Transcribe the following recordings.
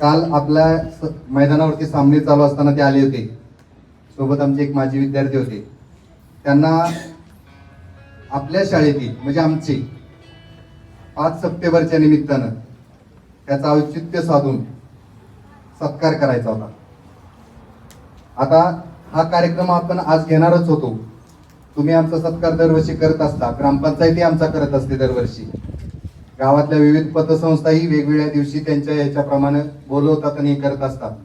काल आपल्या स- मैदानावरती सामने चालू असताना ते आले होते. सोबत आमचे एक माजी विद्यार्थी होते. त्यांना आपल्या शाळेतील म्हणजे आमचे पाच सप्टेंबरच्या निमित्तानं त्याचं औचित्य साधून सत्कार करायचा होता. आता हा कार्यक्रम आपण आज घेणारच होतो. तुम्ही आमचा सत्कार दरवर्षी करत असता. ग्रामपंचायती आमचा करत असते दरवर्षी. गावातल्या विविध पतसंस्थाही वेगवेगळ्या दिवशी त्यांच्या याच्याप्रमाणे बोलवतात आणि हे करत असतात.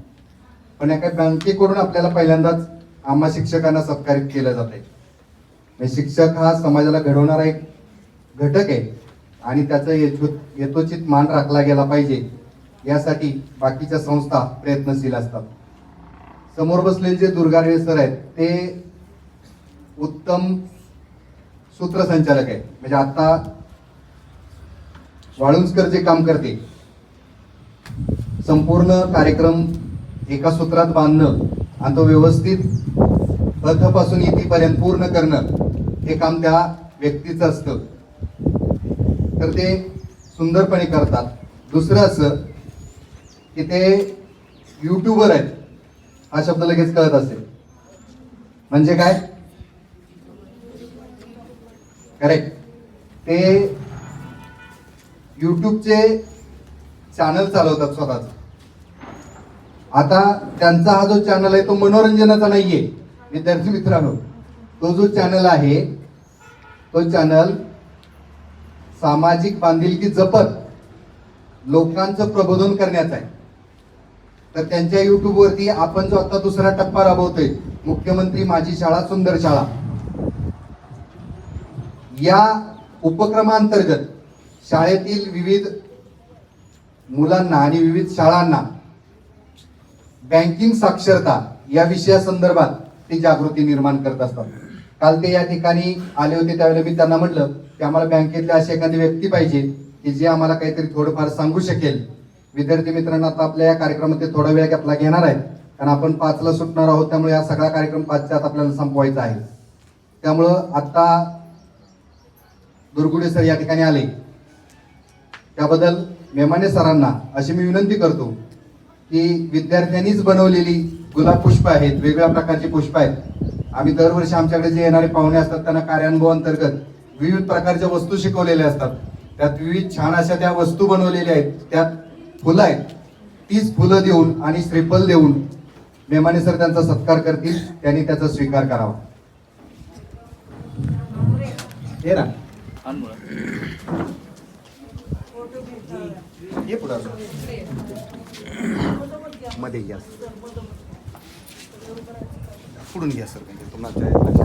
पण एका बँकेकडून आपल्याला पहिल्यांदाच आम्हा शिक्षकांना सत्कारित केलं जात आहे म्हणजे शिक्षक हा समाजाला घडवणारा एक घटक आहे आणि त्याचा यथो- यथोचित मान राखला गेला पाहिजे यासाठी बाकीच्या संस्था प्रयत्नशील असतात. समोर बसलेले जे दुर्गारे सर आहेत ते उत्तम सूत्रसंचालक आहेत. म्हणजे आता वाळुंजकर जे काम करते संपूर्ण कार्यक्रम एका सूत्रात बांधणं आणि तो व्यवस्थित अथपासून इथेपर्यंत पूर्ण करणं हे काम त्या व्यक्तीचं असतं. तर ते सुंदरपणे करतात. दुसरं असं की ते युट्यूबर आहेत हा शब्द लगेच कळत असेल. म्हणजे काय? करेक्ट ते युट्यूबचे चॅनल चालवतात स्वतःच. आता त्यांचा हा जो चॅनल आहे तो मनोरंजनाचा नाहीये. विद्यार्थी मित्रांनो तो जो चॅनल आहे तो चॅनल सामाजिक बांधिलकी जपत लोकांचं प्रबोधन करण्याचा आहे. तर त्यांच्या युट्यूबवरती आपण जो आता दुसरा टप्पा राबवतोय मुख्यमंत्री माझी शाळा सुंदर शाळा. या उपक्रमांतर्गत शाळेतील विविध मुलांना आणि विविध शाळांना बँकिंग साक्षरता या विषयासंदर्भात ते जागृती निर्माण करत असतात. काल ते या ठिकाणी आले होते त्यावेळेला मी त्यांना म्हटलं की आम्हाला बँकेतल्या अशी एखादी व्यक्ती पाहिजे की जे आम्हाला काहीतरी थोडंफार सांगू शकेल. विद्यार्थी मित्रांना आता आपल्या या कार्यक्रमात ते थोडा वेळ आपला घेणार आहेत कारण आपण पाचला सुटणार आहोत त्यामुळे हा सगळा कार्यक्रम पाचच्या आत आपल्याला संपवायचा आहे. त्यामुळं आता दुर्गुडे सर या ठिकाणी आले. त्याबद्दल मेमाने सरांना अशी मी विनंती करतो की विद्यार्थ्यांनीच बनवलेली गुलाब पुष्प आहेत वेगळ्या प्रकारची पुष्प आहेत. आम्ही दरवर्षी आमच्याकडे जे येणारे पाहुणे असतात त्यांना कार्यानुभव अंतर्गत विविध प्रकारच्या वस्तू शिकवलेल्या असतात. त्यात विविध छान अशा त्या वस्तू बनवलेल्या आहेत. त्यात फुलं आहेत. तीच फुलं देऊन आणि श्रीफल देऊन मेमाने सर त्यांचा सत्कार करतील त्यांनी त्याचा स्वीकार करावा. हे ना. ये पुढे मध्ये या पुढून घ्या सर म्हणजे तुम्हाला